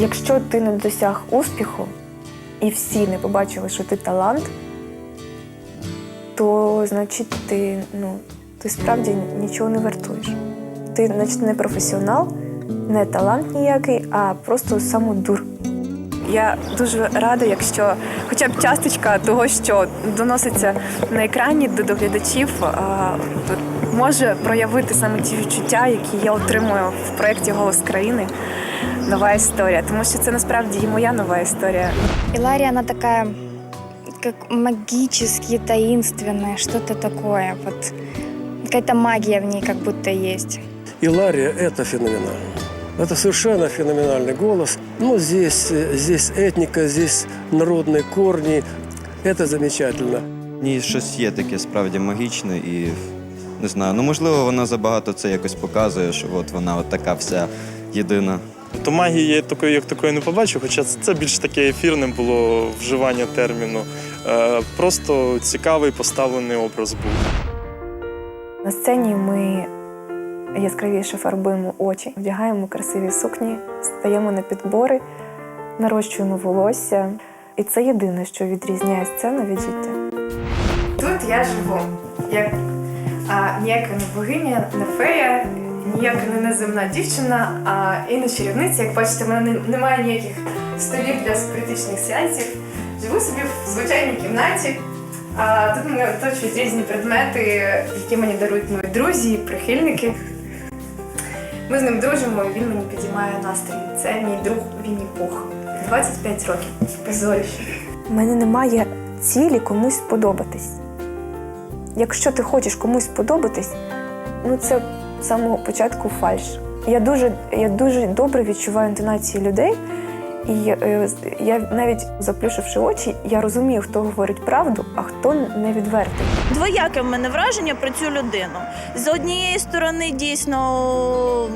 Якщо ти не досяг успіху, і всі не побачили, що ти талант, то значить ти, ну, ти справді нічого не вартуєш. Ти, значить, не професіонал, не талант ніякий, а просто самодур. Я дуже рада, якщо хоча б часточка того, що доноситься на екрані до доглядачів, може проявити саме ті відчуття, які я отримую в проєкті Голос країни Нова історія, тому що це насправді і моя нова історія. Илария, она такая, как магически таинственная, что-то такое. Вот какая-то магия в ней как будто есть. Илария – это феноменально. Это совершенно феноменальный голос. Ну, здесь, э, здесь этника, здесь народные корни. Это замечательно. В ній щось є таке справді магічне і не знаю. Ну можливо, вона забагато це якось показує, що от вона от така вся єдина. То магії я такої, як такої не побачив, хоча це більш таке ефірне було вживання терміну. Е, Просто цікавий поставлений образ був. На сцені ми яскравіше фарбуємо очі, вдягаємо красиві сукні, стаємо на підбори, нарощуємо волосся. І це єдине, що відрізняє сцену від життя. Тут я живу, як а, ніяка не богиня, не фея, ніяка не неземна дівчина, а і. Як бачите, в мене немає ніяких столів для спиритичних сеансів. Живу собі в звичайній кімнаті. А тут мене оточують різні предмети, які мені дарують мої друзі, прихильники. Ми з ним дружимо, і він мені підіймає настрій. Це мій друг Вінні Пух. 25 років. Позоріще. У мене немає цілі комусь сподобатись. Якщо ти хочеш комусь сподобатись, ну це з самого початку фальш. Я дуже, я дуже добре відчуваю інтонації людей. І е, я навіть заплюшивши очі, я розумію, хто говорить правду, а хто не відвертий. Двояке в мене враження про цю людину. З однієї сторони, дійсно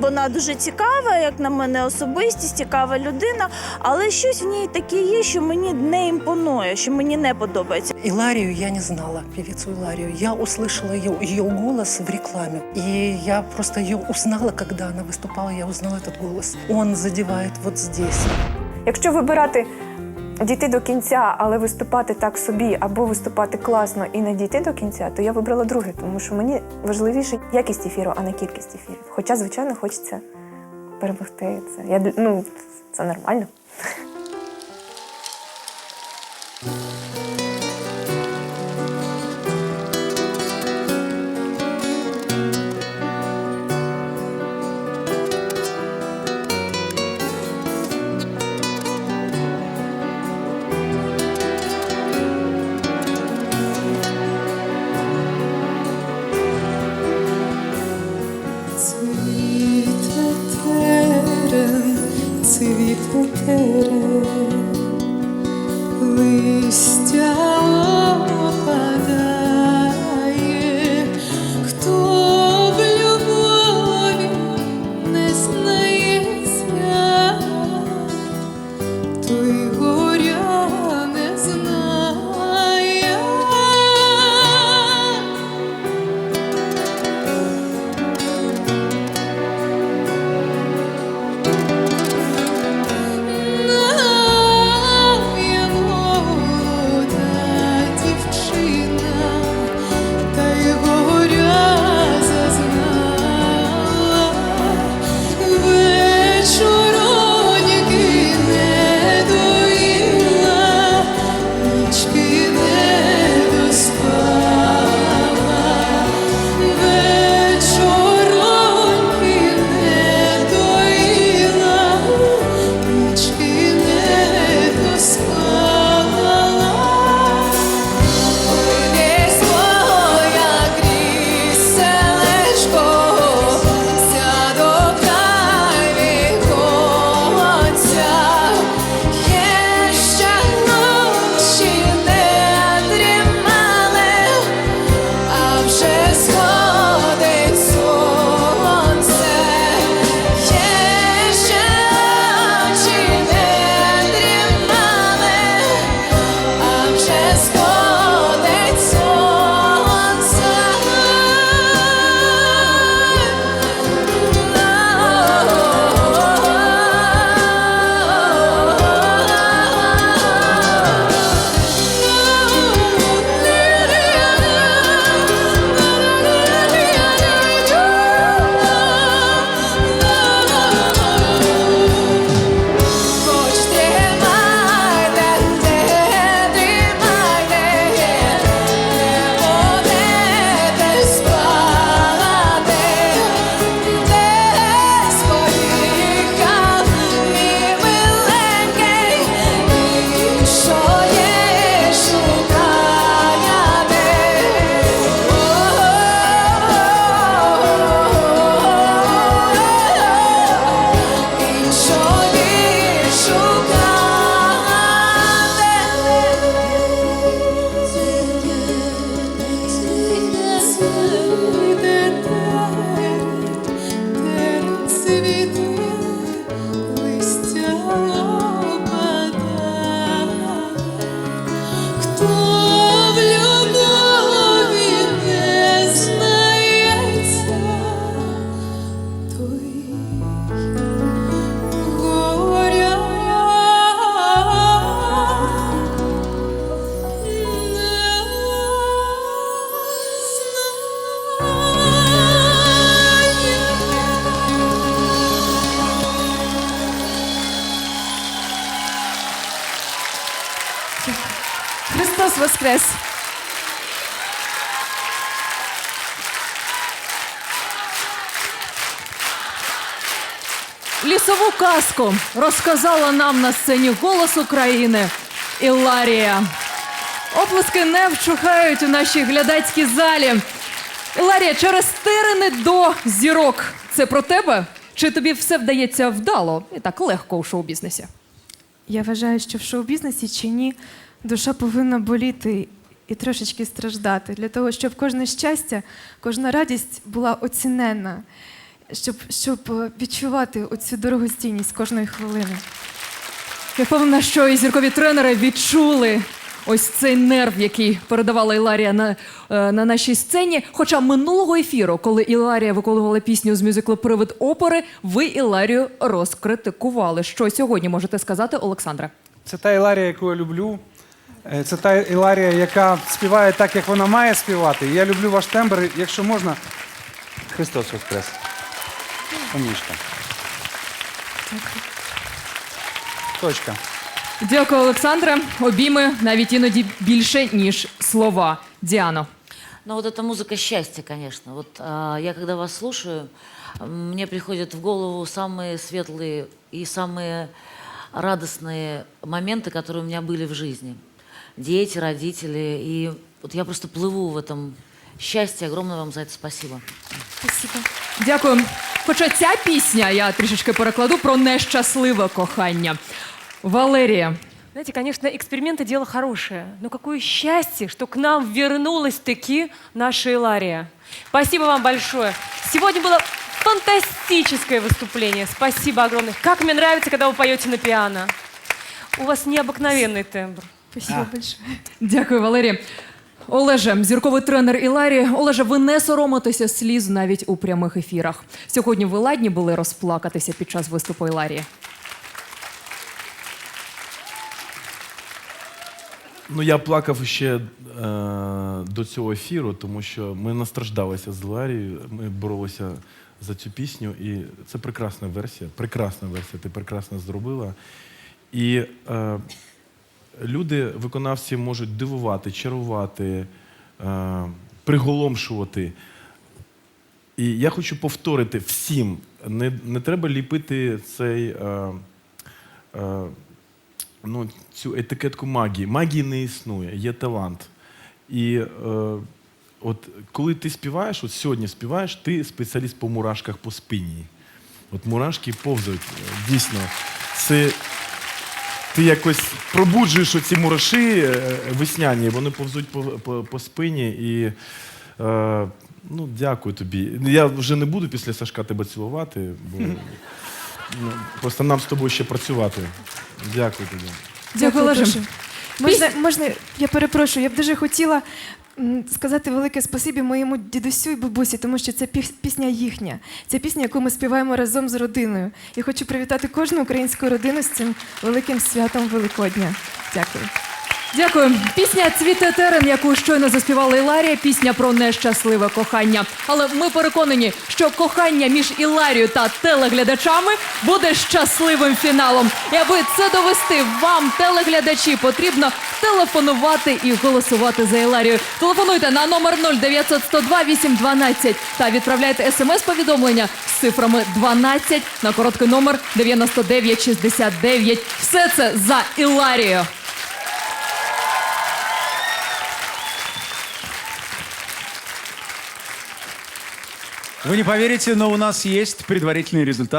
Вона дуже цікава, як на мене, особистість, цікава людина, але щось в ній таке є, що мені не імпонує, що мені не подобається. Иларию я не знала, певицу Иларию. Я услышала ее, ее голос в рекламе. И я просто ее узнала, когда она выступала, я узнала этот голос. Он задевает вот здесь. Якщо вибирати дійти до кінця, але виступати так собі, або виступати класно і не дійти до кінця, то я вибрала друге, тому що мені важливіше якість ефіру, а не кількість ефірів. Хоча, звичайно, хочеться перемогти. Це я ну це нормально. Воскрес! Лісову казку розказала нам на сцені голос України Іларія. Оплески не вчухають у нашій глядацькій залі. Іларія, через терени до зірок. Це про тебе? Чи тобі все вдається вдало і так легко у шоу-бізнесі? Я вважаю, що в шоу-бізнесі чи ні, душа повинна боліти і трошечки страждати для того, щоб кожне щастя, кожна радість була оцінена, щоб, щоб е, відчувати оцю дорогостійність кожної хвилини. Я впевнена, що і зіркові тренери відчули ось цей нерв, який передавала Іларія на, е, на нашій сцені. Хоча минулого ефіру, коли Іларія виконувала пісню з мюзиклу Привид опери, ви Іларію розкритикували. Що сьогодні можете сказати, Олександре? Це та Іларія, яку я люблю. Е, Це та Іларія, яка співає так, як вона має співати. Я люблю ваш тембр. Якщо можна, Христос Воскрес. Умнічка. Точка. Дякую, Олександре. Обійми навіть іноді більше, ніж слова. Діано. Ну вот эта музыка счастья, конечно. Вот а, я когда вас слушаю, м, мне приходят в голову самые светлые и самые радостные моменты, которые у меня были в жизни. Дети, родители. И вот я просто плыву в этом счастье. Огромное вам за это спасибо. Дякую. Хоча ця пісня, я трішечки перекладу про нещасливе кохання. Валерія. Знаете, конечно, эксперименты дело хорошее, но какое счастье, что к нам вернулась-таки наша Илария. Спасибо вам большое. Сегодня было фантастическое выступление. Спасибо огромное. Как мне нравится, когда вы поете на пиано. У вас необыкновенный тембр. Спасибо большое. Дякую, Валерія. Олеже, зірковий тренер Іларі. Олеже, ви не соромитеся сліз навіть у прямих ефірах. Сьогодні ви ладні були розплакатися під час виступу Іларії. Ну, я плакав ще е, до цього ефіру, тому що ми настраждалися з Ларією, ми боролися за цю пісню, і це прекрасна версія. Прекрасна версія, ти прекрасно зробила. І е, люди, виконавці, можуть дивувати, чарувати, е, приголомшувати. І я хочу повторити всім: не, не треба ліпити цей. Е, е, ну, цю етикетку магії. Магії не існує, є талант. І е, от коли ти співаєш, от сьогодні співаєш, ти спеціаліст по мурашках по спині. От мурашки повзають. е, Дійсно, це ти якось пробуджуєш оці мураші е, весняні, вони повзуть по, по, по спині. І е, ну, дякую тобі. Я вже не буду після Сашка тебе цілувати, бо ну, просто нам з тобою ще працювати. Дякую тобі. Дякую, Дякую дуже. Можна, можна, я перепрошую, я б дуже хотіла м, сказати велике спасибі моєму дідусю і бабусі, тому що це піс- пісня їхня. Це пісня, яку ми співаємо разом з родиною. Я хочу привітати кожну українську родину з цим великим святом Великодня. Дякую. Дякую. Пісня Цвіте терен, яку щойно заспівала Іларія, пісня про нещасливе кохання. Але ми переконані, що кохання між Іларією та телеглядачами буде щасливим фіналом. І аби це довести вам, телеглядачі, потрібно телефонувати і голосувати за Іларію. Телефонуйте на номер 0900 102 812 та відправляйте смс-повідомлення з цифрами 12 на короткий номер 9969. Все це за Іларію. Вы не поверите, но у нас есть предварительный результат.